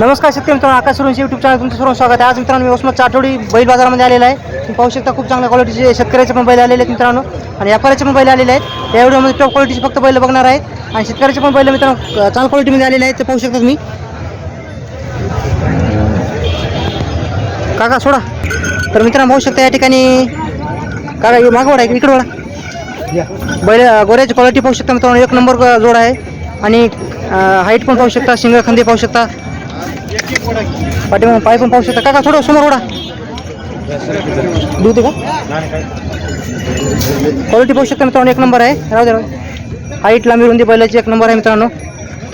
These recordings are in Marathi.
नमस्कार शेतकरी मित्रांनो आकाश सुरवंशी यूट्यूब चॅनल तुमचं सर्व स्वागत आहे. आज मित्रांनो मी उस्मत चाटोडी बैल बाजारामध्ये आलेला आहे. तुम्ही पाहू शकता खूप चांगल्या क्वालिटीचे शेतकऱ्याचे पण बैल आलेले आहेत मित्रांनो. आणि व्यापाऱ्याचे पण बैल आलेले आहेत. या व्हिडिओमध्ये टॉप क्वालिटीचे फक्त बैल बघणार आहेत आणि शेतकऱ्याचे पण बैल मित्रांनो चांगल्या क्वालिटीमध्ये आलेले आहेत. ते पाहू शकता तुम्ही. काका सोडा. तर मित्रांनो पाहू शकता या ठिकाणी काका हे मागं वळा इकडे वळा बैल गोऱ्याची क्वालिटी पाहू शकता मित्रांनो एक नंबर जोड आहे. आणि हाईट पण पाहू शकता शिंग खंदी पाहू शकता. पाठीमागून पाय पण पाहू शकता. काका थोडं समोर ओढा. दूध आहे का? क्वालिटी पाहू शकता मित्रांनो एक नंबर आहे. राहू दे. हाईट लांबी रुंदी बैलाची एक नंबर आहे मित्रांनो.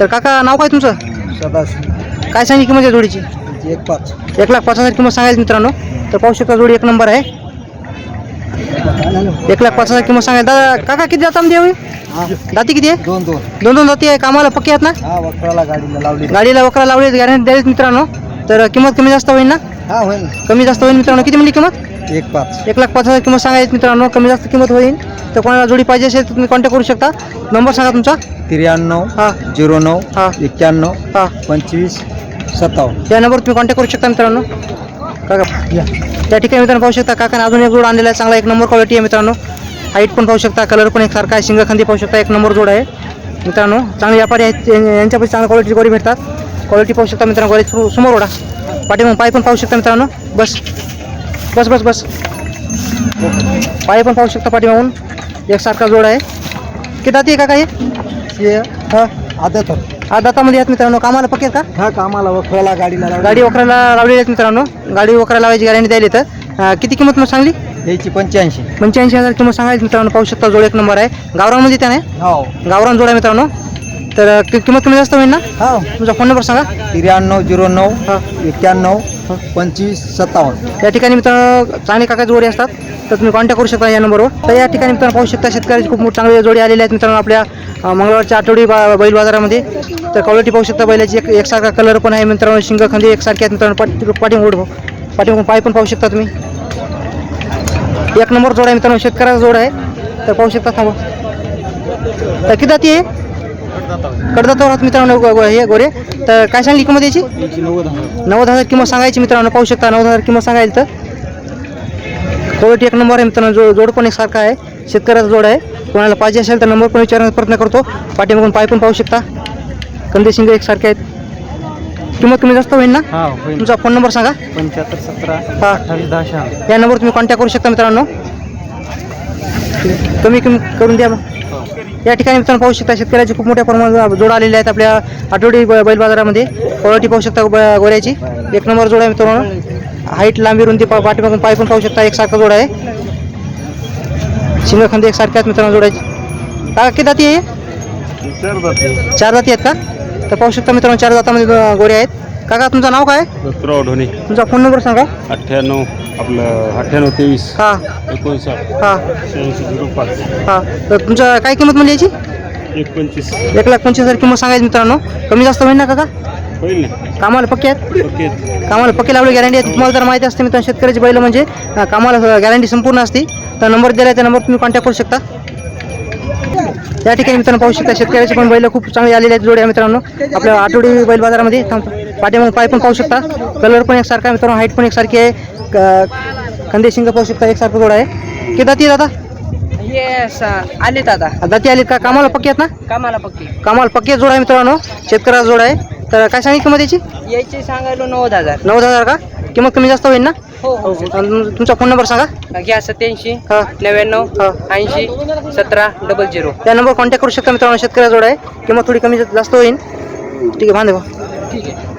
तर काका नाव काय तुमचं? सदाशिव. काय सांगितली किंमत आहे जोडीची? एक पाच. एक लाख पाच हजार किंमत सांगायची मित्रांनो. तर पाहू शकता जोडी एक नंबर आहे. एक लाख पाच हजार किंमत सांगायला. दादा काका किती जाता मध्ये होईल हा. दाती किती आहे? दोन दोन. दोन दोन दाती आहे. कामाला पक्की आहेत ना? हा वक्राला गाडीला लावली. गाडीला वकरा लावली गॅरंटी द्यायची मित्रांनो. तर किंमत कमी जास्त होईल ना? हा होईल. कमी जास्त होईल मित्रांनो. किती म्हणली किंमत? एक पाच. एक लाख पाच हजार किंमत सांगायची मित्रांनो. कमी जास्त किंमत होईल. तर कोणाला जोडी पाहिजे असेल तर तुम्ही कॉन्टॅक्ट करू शकता. नंबर सांगा तुमचा. त्र्याण्णव हां. झिरो नऊ हां. एक्क्याण्णव हां. पंचवीस सत्तावन्न. या नंबर तुम्ही कॉन्टॅक्ट करू शकता मित्रांनो. काका त्या ठिकाणी मित्रांनो पाहू शकता काकाने अजून एक जोड आणलेला आहे चांगला एक नंबर क्वालिटी आहे मित्रांनो. हाईट पण पाहू शकता कलर पण एक सारखा आहे शिंगखंदी पाहू शकता एक नंबर जोड आहे. मित्रांनो चांगले व्यापारी आहेत यांच्यापैकी चांगल्या क्वालिटीची गोरी भेटतात. क्वालिटी पाहू शकता मित्रांनो गोरी समोर ओढा. पाठीमाग पाय पण पाहू शकता मित्रांनो. बस. बस बस बस. पाय पण पाहू शकता पाठीमागून. एकसारखा जोड आहे. किती दाती आहे का काही हे हा आदत आज दातामध्ये आहेत मित्रांनो कामाला पक्केत का? हा कामाला वक्राला गाडीला लावली गाडी वकराला लावलेली आहेत मित्रांनो. गाडी वकराला लावायची गॅरंटी द्यायली तर. अं, किती किंमत मग सांगली? याची पंच्याऐंशी. पंच्याऐंशी हजार किंमत सांगायची मित्रांनो पाहू शकता जोड एक नंबर आहे. गावरानमध्ये त्याने? हो. गावरान जोड आहे मित्रांनो. तर अं, कि- किंमत कमी जास्त होईल ना? हो. तुमचा फोन नंबर सांगा. त्र्याण्णव झिरो नऊ हां. एक्क्याण्णव पंचवीस सत्तावन्न. या ठिकाणी मित्रांनो चांगले काका जोडी असतात. तर तुम्ही कॉन्टॅक्ट करू शकता या नंबरवर. तर या ठिकाणी मित्रांनो पाहू शकता शेतकऱ्याची खूप मोठी चांगली जोडी आलेली आहेत मित्रांनो आपल्या मंगळवारच्या आठवडी बा बैल बाजारामध्ये. तर क्वालिटी पाहू शकता बैलाची. एक एकसारखा कलर पण आहे मित्रांनो शिंग खंदी एकसारखे आहेत मित्रांनो पाठी पाठीमागून पाठीमागून पाय पण पाहू शकता तुम्ही. एक नंबर जोड आहे मित्रांनो शेतकऱ्याचा जोड आहे. तर पाहू शकता थांबा. तर किती जाती आहे? कडदातावर आहात मित्रांनो गो- गो- हे गोरे. तर काय सांगली किंमत याची? नव्वद हजार किंमत सांगायची मित्रांनो पाहू शकता नव्वद हजार किंमत सांगायची तर. क्वालिटी एक नंबर आहे मित्रांनो जो जोड पण एकसारखा आहे शेतकऱ्याचा जोड आहे. कोणाला पाहिजे असेल तर नंबर पण विचारण्याचा प्रयत्न करतो. पाठीमागून पाय पण पाहू शकता. कंदे शिंग एकसारखे आहेत. किंमत कमी जास्त होईल ना? हा तुमचा फोन नंबर सांगा. पंच्याहत्तर सतरा हा. अठ्ठावीस दहा शहा या नंबर तुम्ही कॉन्टॅक्ट करू शकता मित्रांनो. कमी कमी करून द्या मग. या ठिकाणी मित्रांनो पाहू शकता शेतकऱ्याचे खूप मोठ्या प्रमाणात जोड आलेले आहेत आपल्या आठवडी बैल बाजारामध्ये. क्वालिटी पाहू शकता गोऱ्याची. एक नंबर जोड आहे मित्रांनो. हाईट लांबी रुंदी पा पाठीमागून पाय पण पाहू शकता एकसारखा जोड आहे. शिंगखंदी एकसारख्या आहेत मित्रांनो जोडायची. का किती जाती आहे चार जाती आहेत. का? तर पाहू शकता मित्रांनो चार जातामध्ये गोरे आहेत. काका तुमचं नाव काय? तुमचा फोन नंबर सांगा. अठ्ठ्याण्णव आपलं अठ्ठ्याण्णव तेवीस हां. एकोणसाठ हां. शहाऐंशी झिरो पाच. हां. तर तुमचं काय किंमत म्हणजे याची? एक पंचवीस. एक लाख पंचवीस हजार किंमत सांगायची मित्रांनो. कमी जास्त होईल ना काका? होईल ना. कामाला पक्के आहेत? ओके कामाला पक्के लावले गॅरंटी आहे. तुम्हाला जर माहिती असते मित्रांनो शेतकऱ्याची बैल म्हणजे अं, कामाला गॅरंटी संपूर्ण असते. तर नंबर दिला त्या नंबर तुम्ही कॉन्टॅक्ट करू शकता. या ठिकाणी मित्रांनो पाहू शकता शेतकऱ्याचे पण बैल खूप चांगले आलेले आहेत जोड्या मित्रांनो. आपल्या आठवडी बैल बाजारामध्ये थांबतो. पाठीमागून पाय पण पाहू शकता. कलर पण एकसारखा मित्रांनो. हाईट पण एकसारखी आहे. क- कंदे शिंग पाहू शकता. एकसारखं जोड आहे. किती दाती दादा? येस आले दादा. दाती आलीत का? कामाला पक्के आहेत ना? कामाला पक्की. कामाला पक्के जोड आहे मित्रांनो. शेतकऱ्याचा जोड आहे. तर काय सांगितली किंमत याची? यायचे सांगायलो नव्वद हजार. नव्वद हजार का? किंमत कमी जास्त होईल ना? हो हो. तुमचा फोन नंबर सांगा. घ्या सत्याऐंशी हा. नव्याण्णव हा. ऐंशी सतरा डबल झिरो त्या नंबर कॉन्टॅक्ट करू शकता मित्रांनो. शेतकऱ्या जोड आहे. किंमत थोडी कमी जास्त होईल. ठीक आहे बांधे ठीक आहे.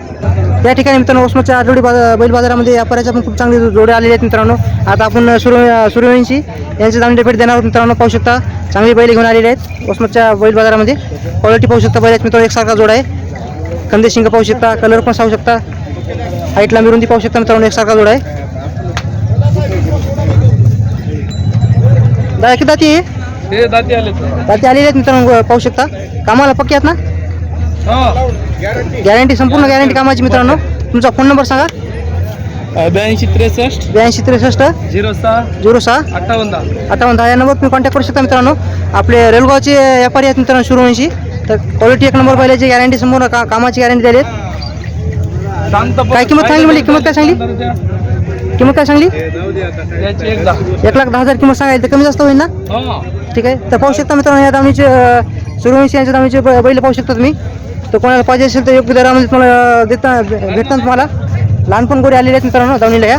या ठिकाणी मित्रांनो ओसमाच्या आठवडी बाजा बैल बाजारामध्ये व्यापाऱ्याच्या पण खूप चांगले जोडे आलेले आहेत मित्रांनो. आता आपण सूर्य सूर्यवंशी यांचे चांगले भेट देणार आहोत मित्रांनो पाहू शकता. चांगली बैल घेऊन आलेले आहेत. ओसमाच्या बैल बाजारामध्ये. क्वालिटी पाहू शकता बैलात मित्रांनो एकसारखा जोड आहे. कंदे शिंग पाहू शकता कलर पण पाहू शकता. हाईट लांबी रुंदी पाहू शकता मित्रांनो एकसारखा जोड आहे. दादा किती दाती दाती आले दाती आलेले आहेत मित्रांनो पाहू शकता. कामाला पक्के आहेत ना? गॅरंटी संपूर्ण गॅरंटी कामाची मित्रांनो. तुमचा फोन नंबर सांगा. ब्याऐंशी त्रेसष्ट. ब्याऐंशी त्रेसष्ट. झिरो सहा. झिरो सहा. अठ्ठावन्न अठ्ठावन्न दहा. या नंबर तुम्ही कॉन्टॅक्ट करू शकता मित्रांनो. आपले रेलगावचे व्यापारी आहेत मित्रांनो शिरोऐंशी तर क्वालिटी एक नंबर पहिल्याची गॅरंटी संपूर्ण का कामाची गॅरंटी दिली आहेत. काय किंमत सांगली म्हणजे? किंमत काय सांगली? किंमत काय सांगली? एक लाख दहा हजार किंमत सांगायला तर कमी जास्त होईल ना? हो. ठीक आहे. तर पाहू शकता मित्रांनो या दावणीचे सूर्यवंशी यांच्या ब- बैल पाहू शकता तुम्ही. तर कोणाला पाहिजे असेल तर योग्य दरामध्ये तुम्हाला देता भेटतात तुम्हाला. लहानपण गोरे आलेले आहेत मित्रांनो दावणीला या.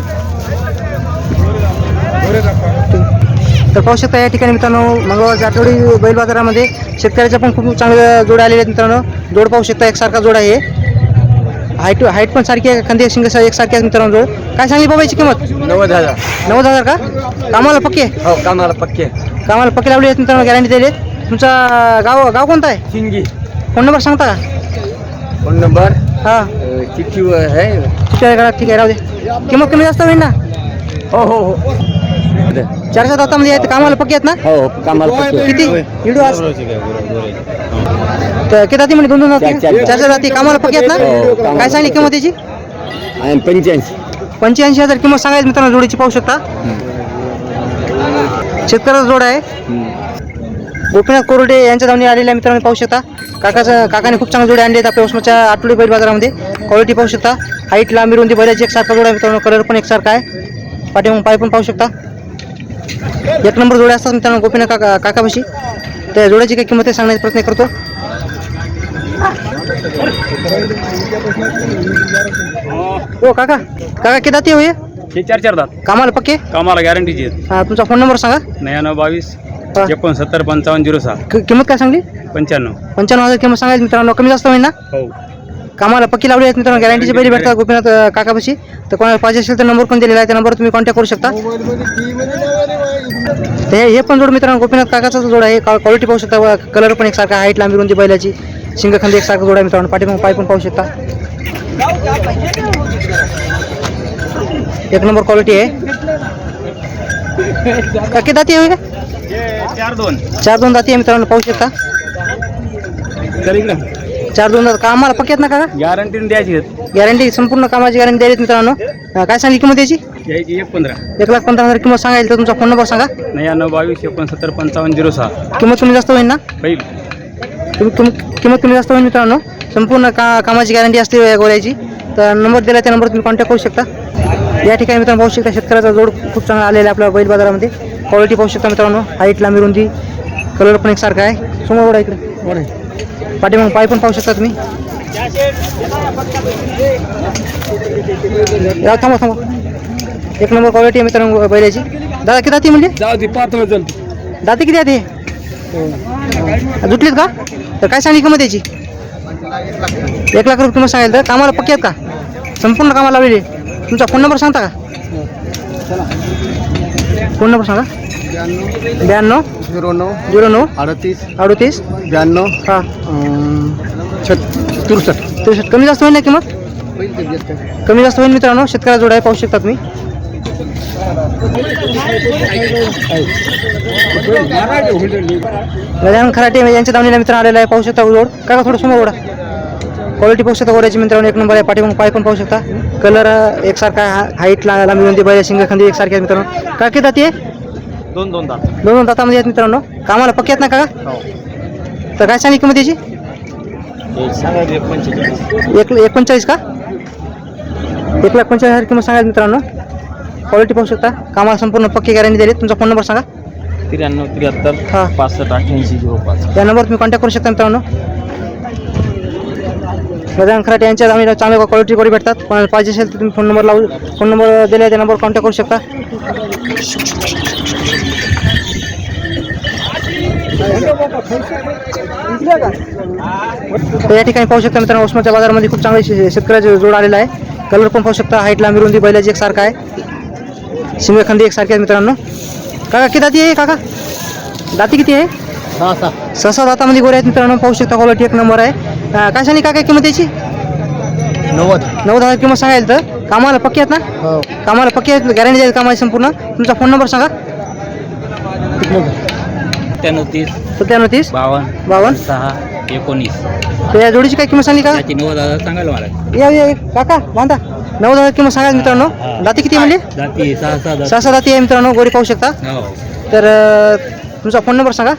तर पाहू शकता या ठिकाणी मित्रांनो मंगळवारच्या आठवडी बैल बाजारामध्ये शेतकऱ्याच्या पण खूप चांगल्या जोड्या आलेल्या आहेत मित्रांनो. जोड पाहू शकता एकसारखा जोड आहे. हाईट हाईट पण सारखी आहे खांदे शिंग एकसारखी आहे मित्रांनो जोड. काय सांगली बाबाची किंमत? नव्वद हजार. नव्वद हजार का? कामाला पक्की? हो कामाला पक्के. कामाला पक्की लावली आहेत मित्रांनो गॅरंटी दिली तुमचा गाव गाव कोणता आहे? हिंगी फोन नंबर सांगता का? Phone number? हां. चिठ्ठी आहे? ठीक आहे का ठीक आहे राहू दे. किंमत कमी जास्त होईल ना? हो हो हो. चारशे दातामध्ये आहेत कामाला पक्की आहेत ना? हो कामाला पक्के किती? व्हिडिओ आज तर किती जाती म्हणजे दोन दोन जाती? चार- चार. चारशे जाती. कामाला पक्की आहेत हो, ना कामाला काय सांगली किंमत त्याची? आणि पंच्याऐंशी. पंच्याऐंशी हजार किंमत सांगायची मित्रांनो जोडीची पाहू शकता. शेतकऱ्याचा जोड आहे. गोपीनाथ कोरडे यांच्या धावणी आलेल्या मित्रांनो पाहू शकता. काकाचं काकाने खूप चांगले जोडे आणले आहेत आपल्या उस्माच्या आठवडी बैल बाजारामध्ये. क्वालिटी पाहू शकता. हाईट लांबी रुंदी बैलाची एकसारखा जोड आहे मित्रांनो. कलर पण एकसारखा आहे. पाठीमागून पाय पण पाहू शकता. एक नंबर जोडे असतात मित्रांनो गोपीनाथ काका काकापाशी. त्या जोड्याची काही किंमत आहे सांगण्याचा प्रयत्न करतो. हो काका. काका किती दाती होय हे चार चार दात. कामाला पक्के? कामाला गॅरंटीची हा, तुमचा फोन नंबर सांगा. नव्याण्णव बावीस. हा. एकोणसत्तर पंचावन्न झिरो सहा कि- किंमत काय सांगली? पंच्याण्णव. पंच्याण्णव हजार किंमत सांगायची मित्रांनो. कमी जास्त होईल ना? हो. कामाला पक्की लावली आहेत मित्रांनो. गॅरंटीची पहिली भेटतात गोपीनाथ अं, काकापाशी. तर कोणाला पाहिजे असेल तर नंबर पण दिलेला आहे. त्या नंबर तुम्ही कॉन्टॅक्ट करू शकता. तर हे हे पण जोड मित्रांनो. गोपीनाथ काकाचा जोड आहे. क्वालिटी पाहू शकता. कलर पण एकसारखा हाईट लांबी रुंदी बैलाची. शिंगखंदी एकसारखा जोड आहे मित्रांनो. पाठीमाग पाय पण पाहू शकता. एक नंबर क्वालिटी आहे. का किती दाती आहे का? चार दोन. चार दोन दाती आहे मित्रांनो पाहू शकता. तर इकडं. चार दोन दात कामाला पक्की आहेत ना काका? गॅरंटीने द्यायची गॅरंटी संपूर्ण कामाची गॅरंटी द्यायची मित्रांनो. काय सांगली किंमत याची? यायची एक पंधरा. एक लाख पंधरा हजार किंमत सांगायला तर तुमचा फोन नंबर सांगा. नव्याण्णव बावीस एकोणसत्तर पंचावन्न झिरो सहा. किंमत कमी जास्त होईल ना? तुम्ही किंमत कमी जास्त होईल मित्रांनो. संपूर्ण का कामाची गॅरंटी असते या गोळ्याची. तर नंबर दिला त्या नंबर तुम्ही कॉन्टॅक्ट करू शकता. या ठिकाणी मित्रांनो पाहू शकता शेतकऱ्याचा जोड खूप चांगला आलेला आहे आपल्या बैल बाजारामध्ये. क्वालिटी पाहू शकता मित्रांनो. हाईट लांबी रुंदी कलर पण एकसारखा आहे. समोर ओढा इकडे. पाठीमाग पाय पण पाहू शकता तुम्ही. या थांबा थांबा. एक नंबर क्वालिटी आहे मित्रांनो बैलाची. दादा किती दाती म्हणजे जाऊ दे पाच चल दाते किती आहे ते जुटलीत का? तर काय सांगली किंमत याची? एक लाख रुपये किंमत सांगायला तर. कामाला पक्की आहेत का? संपूर्ण कामाला लावलेली तुमचा फोन नंबर सांगता का? फोन नंबर सांगा. ब्याण्णव. झिरो नऊ झिरो नऊ. अडतीस. अडतीस. ब्याण्णव. हां. छत तुरसष्ट. त्रेसष्ट. कमी जास्त होईल ना किंमत? कमी जास्त होईल मित्रांनो. शेतकऱ्या जोड आहे पाहू शकता तुम्ही. गजानन खराटे यांच्या दावणीला मित्र आलेला आहे. पाहू शकता जोड काय का थोडं समोर ओढा क्वालिटी पाहू शकता ओढ्याची मित्रांनो. एक नंबर आहे. पाठीमाग पाय पण पाहू शकता. कलर एकसारखा हाईट लांबी रुंदी बैल शिंग खंदी एकसारखे आहेत मित्रांनो. काय किती दाती आहे दोन दोन दात. दोन दोन दातामध्ये आहेत मित्रांनो. कामाला पक्की आहेत ना का तर काय सांगली किंमत याची? एक पंचेचाळीस एक एक पंचेचाळीस का? एक लाख पंचेचाळीस हजार किंमत सांगायची मित्रांनो. क्वालिटी पाहू शकता. कामाला संपूर्ण पक्की गॅरंटी दिली. तुमचा फोन नंबर सांगा. त्र्याण्णव त्र्याहत्तर हां. पासष्ट अठ्ठ्याऐंशी झिरो पाच. या नंबर तुम्ही कॉन्टॅक्ट करू शकता मित्रांनो. गजानन खराटे यांच्या आम्ही चांगल्या क्वालिटी बरी भेटतात. कोणाला पाहिजे असेल तर तुम्ही फोन नंबर लावू फोन नंबर दिला त्या नंबर कॉन्टॅक्ट करू शकता. या ठिकाणी पाहू शकता मित्रांनो उस्माच्या बाजारामध्ये खूप चांगले शेतकऱ्याचे जोड आलेला आहे. कलर पण पाहू शकता. हाईट लांबी रुंदी बैलाची एकसारखा आहे. शिंगखंदी एकसारखे आहेत मित्रांनो. काका किती दाती आहे काका? दाती किती आहे? सहा सहा. सहा सात दातामध्ये गोरे आहेत मित्रांनो. पाहू शकता क्वालिटी एक नंबर आहे. अं, काय सांगली काय काय किंमत याची? नव्वद. नऊ दहा किंमत सांगायला तर? कामाला पक्की आहेत ना? हो. कामाला पक्की आहेत? गॅरंटी आहे कामाची संपूर्ण? तुमचा फोन नंबर सांगा. त्र्याण्णव तीस. सत्त्याण्णव तीस? बावन्न. बावन्न? सहा. एकोणीस. तर या जोडीची काय किंमत सांगली का त्याची नव्वद हजार सांगायला मला. या या काका बांधा. नऊ दहा किंमत सांगायला मित्रांनो. दाती किती म्हणले? जाती सहा सहा सहा सहा दाती आहे मित्रांनो. गोरी पाहू शकता. हो. तर अं, तुमचा फोन नंबर सांगा.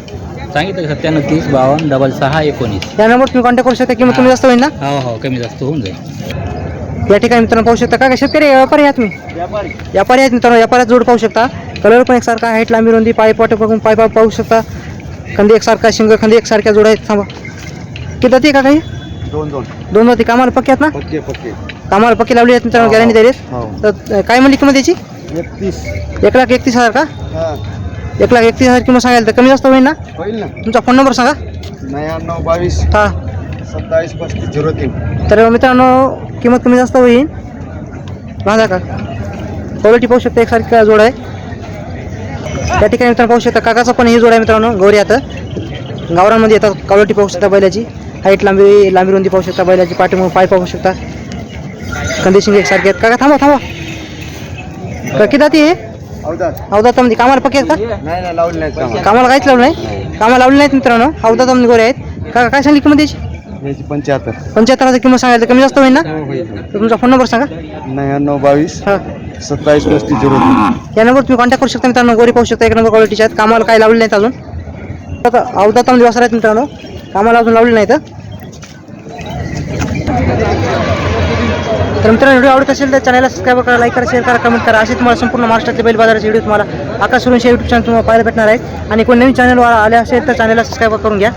सांगितलं सत्त्याण्णव तीस बावन्न डबल सहा एकोणीस. या नंबर तुम्ही कॉन्टॅक्ट करू शकता. किंमत कमी जास्त होईल ना? हो हो कमी जास्त होऊन जाईल. या ठिकाणी मित्रांनो पाहू शकता का? शेतकरी आहे, व्यापारी आहात मी व्यापारी. आहेत मित्रांनो. व्यापारात जोड पाहू शकता. कलर पण एकसारखा हाईट लांबी रुंदी पाय पाट बघून पाय पाय पाहू शकता. खंदी एकसारखा शिंग खंदी एकसारख्या जोड आहेत. थांबा. किती जाती का काही दोन दोन. दोन जाती. कामाला पक्की आहेत ना? पक्के पक्के. कामाला पक्की लावली आहेत मित्रांनो गॅरंटी दिली हो. तर अं, काय म्हणली किंमत याची? एकतीस. एक लाख एकतीस हजार का? हा. एक लाख एकतीस हजार किंमत सांगायला तर कमी जास्त होईल ना? होईल ना. तुमचा फोन नंबर सांगा. नव्याण्णव बावीस हा. सत्तावीस पस्तीस झिरो तीन. तर मित्रांनो किंमत कमी जास्त होईल. माझा का? क्वालिटी पाहू शकता एकसारखी जोड आहे. त्या ठिकाणी मित्रांनो पाहू शकता काकाचा पण ही जोड आहे मित्रांनो गौरी आता. गावरांमध्ये येतात क्वालिटी पाहू शकता बैलाची. हाईट लांबी लांबी रुंदी पाहू शकता बैलाची पाठीमुळे पाय पाहू शकता. कंडिशन एकसारखे आहेत. काका थांबा थांबा. का किती जाती आहे. अवदात अवदातामध्ये कामाला पक्के आहेत का? नाही नाही लावली नाही कामाला. कामाला काहीच लावलं नाही? कामाला लावले नाहीत मित्रांनो? अवदातामध्ये गोरे आहेत. काका काय सांगली किंमत याची? याची पंच्याहत्तर. पंच्याहत्तर हजार किंमत सांगायला तर कमी जास्त होईल ना? हो, तर तुमचा फोन नंबर सांगा. नव्याण्णव बावीस हां. सत्तावीस पस्तीस झिरो या नंबर तुम्ही कॉन्टॅक्ट करू शकता मित्रांनो. गोरी पाहू शकता. एक नंबर क्वालिटीचे आहेत. कामाला काही लावले नाहीत अजून. आता अवधातामध्ये वासर आहेत मित्रांनो. कामाला अजून लावले नाहीत. तर मित्रांनो व्हिडिओ आवडत असेल तर चॅनलला सबस्क्राईब करा लाईक करा शेअर करा कमेंट करा. असे तुम्हाला संपूर्ण महाराष्ट्रातले बैल बाजाराचे व्हिडिओ तुम्हाला आकाश सुरेश यूट्यूब चॅनल तुम्हाला पाहायला भेटणार आहे. आणि कोण नवीन चॅनलवर आले असेल तर चॅनलला सबस्क्राईब करून घ्या.